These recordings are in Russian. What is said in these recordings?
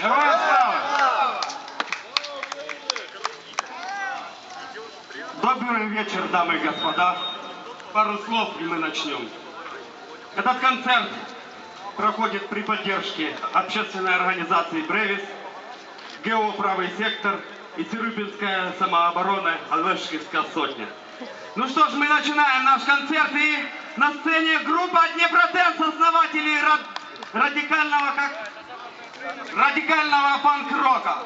Грамотно! Добрый вечер, дамы и господа. Пару слов, и мы начнем. Этот концерт проходит при поддержке общественной организации «Бревис», ГО «Правый сектор» и Цирюпинская самооборона «Алвешкинская сотня». Ну что ж, мы начинаем наш концерт и на сцене группа Днепротест, основатели рад... радикального как радикального панк-рока.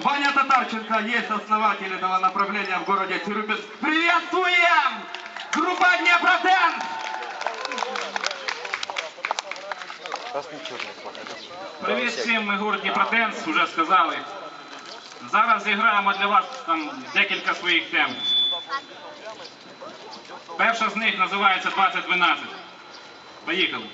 Ваня Татарченко есть основатель этого направления в городе Тирюпинск. Приветствуем! Группа Днепротенс! Привіт всім, ми гурт Дніпротенс, вже сказали. Зараз зіграємо для вас там декілька своїх тем. Перша з них називається 2012. Поїхали.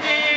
Disney.